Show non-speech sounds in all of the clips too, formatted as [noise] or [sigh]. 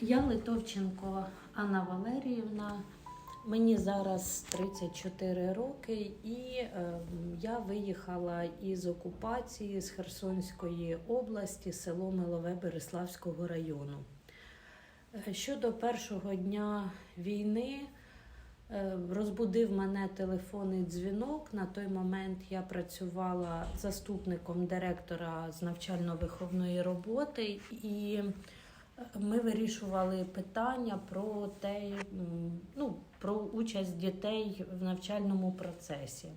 Я Литовченко Анна Валеріївна. Мені зараз 34 роки, і е, я виїхала із окупації з Херсонської області, село Милове Береславського району. Е, Щодо першого дня війни, е, розбудив мене телефонний дзвінок. На той момент я працювала заступником директора з навчально-виховної роботи і ми вирішували питання про те, ну, про участь дітей в навчальному процесі.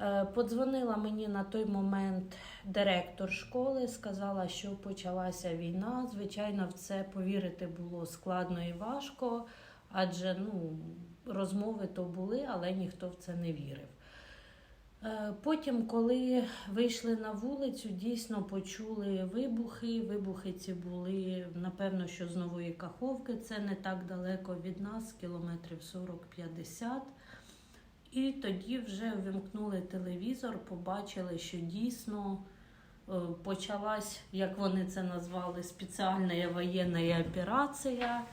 Е, Подзвонила мені на той момент директор школи, сказала, що почалася війна. Звичайно, в це повірити було складно і важко, адже ну, розмови то були, але ніхто в це не вірив. Е, Потім, коли вийшли на вулицю, дійсно почули вибухи. Вибухи ці були, напевно, що з Нової Каховки, це не так далеко від нас, кілометрів 40-50. І тоді вже вимкнули телевізор, побачили, що дійсно е, почалась, як вони це назвали, спеціальна воєнна операція.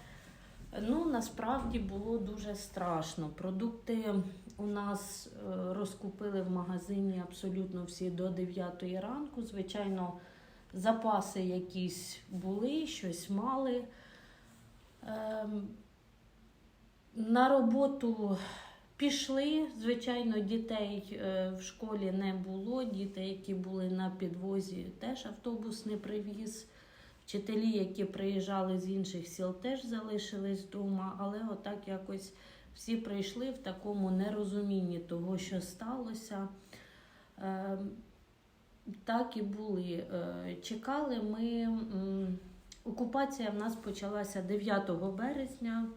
Ну, насправді було дуже страшно. Продукти у нас е, розкупили в магазині абсолютно всі до 9 ранку. Звичайно, запаси якісь були, щось мали. Ем, На роботу пішли. Звичайно, дітей е, в школі не було. Діти, які були на підвозі, теж автобус не привіз. Вчителі, які приїжджали з інших сіл, теж залишились вдома, але отак якось всі прийшли в такому нерозумінні того, що сталося. Е, Так і були. Е, Чекали ми. Окупація в нас почалася 9 березня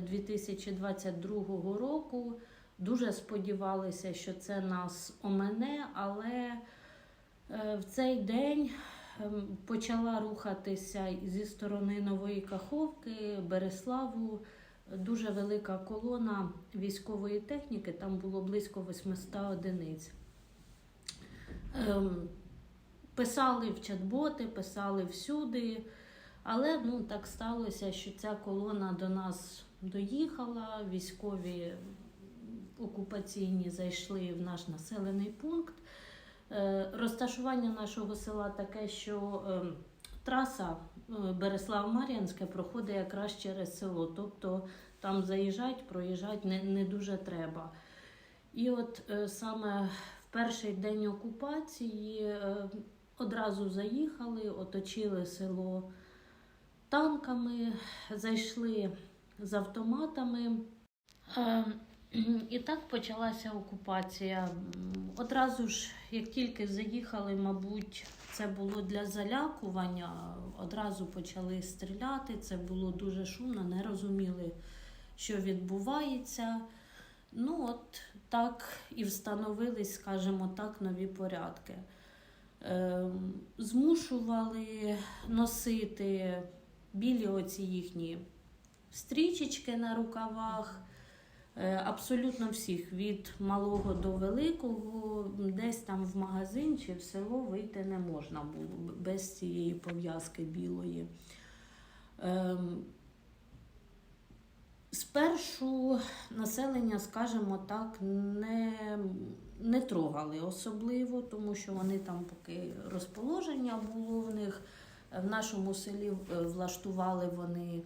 2022 року. Дуже сподівалися, що це нас омене, але е, в цей день ем, почала рухатися зі сторони Нової Каховки, Береславу. Дуже велика колона військової техніки, там було близько 800 одиниць. Ем, Писали в чат-боти, писали всюди, але ну, так сталося, що ця колона до нас доїхала, військові окупаційні зайшли в наш населений пункт. Е, Розташування нашого села таке, що е, траса е, Береслав-Мар'янське проходить якраз через село. Тобто там заїжджати, проїжджати не, не дуже треба. І от саме в перший день окупації одразу заїхали, оточили село танками, зайшли з автоматами. І так почалася окупація. Одразу ж, як тільки заїхали, мабуть, це було для залякування. Одразу почали стріляти. Це було дуже шумно, не розуміли, що відбувається. Ну, от так і встановились, скажімо так, нові порядки. Ем, Змушували носити білі оці їхні стрічечки на рукавах. Е, Абсолютно всіх, від малого до великого, десь там в магазин чи в село вийти не можна було без цієї пов'язки білої. Ем, Спершу населення, скажімо так, не, не трогали особливо, тому що вони там поки розположення було в них. В нашому селі е, влаштували вони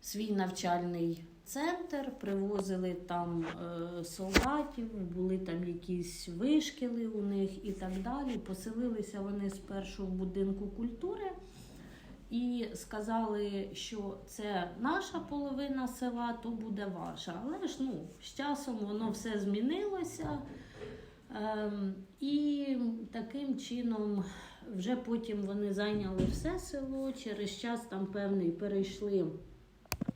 свій навчальний центр, привозили там е, солдатів, були там якісь вишкіли у них і так далі. Поселилися вони спершу в будинку культури і сказали, що це наша половина села, то буде ваша. Але ж ну, з часом воно все змінилося. Ем, і таким чином вже потім вони зайняли все село. Через час там певний перейшли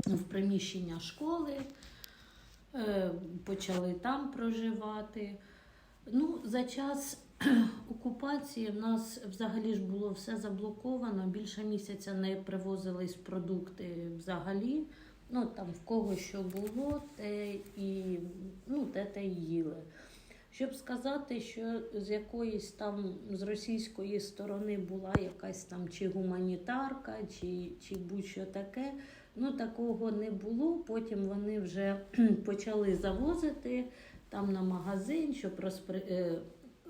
в приміщення школи, е, почали там проживати. Ну, за час [clears throat] окупації в нас взагалі ж було все заблоковано. Більше місяця не привозились продукти взагалі. Ну, там в кого що було, те і ну, те те їли. Щоб сказати, що з якоїсь там з російської сторони була якась там чи гуманітарка, чи, чи будь-що таке, ну такого не було. Потім вони вже [clears throat] почали завозити там на магазин, щоб е,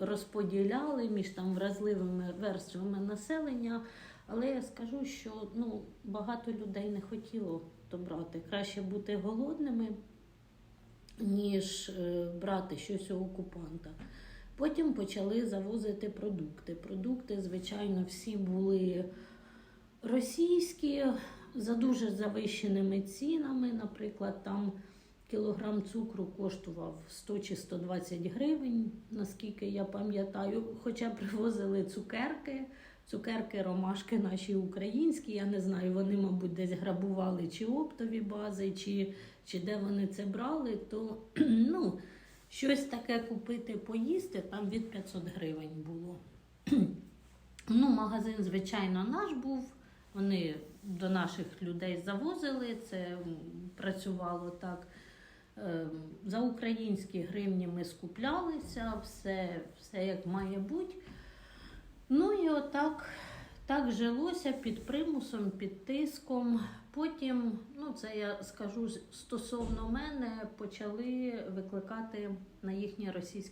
розподіляли між там вразливими верствами населення. Але я скажу, що ну, багато людей не хотіло то брати. Краще бути голодними, ніж е, брати щось у окупанта. Потім почали завозити продукти. Продукти, звичайно, всі були російські за дуже завищеними цінами. Наприклад, там кілограм цукру коштував 100 чи 120 гривень, наскільки я пам'ятаю. Хоча привозили цукерки, цукерки, ромашки наші українські. Я не знаю, вони, мабуть, десь грабували чи оптові бази, чи, чи де вони це брали, то [clears throat] ну, щось таке купити, поїсти, там від 500 гривень було. [clears throat] Ну, магазин, звичайно, наш був. Вони до наших людей завозили, це працювало так. Ем, За українські гривні ми скуплялися, все, все як має бути. Отак так жилося під примусом, під тиском. Потім, ну це я скажу стосовно мене, почали викликати на їхнє російське.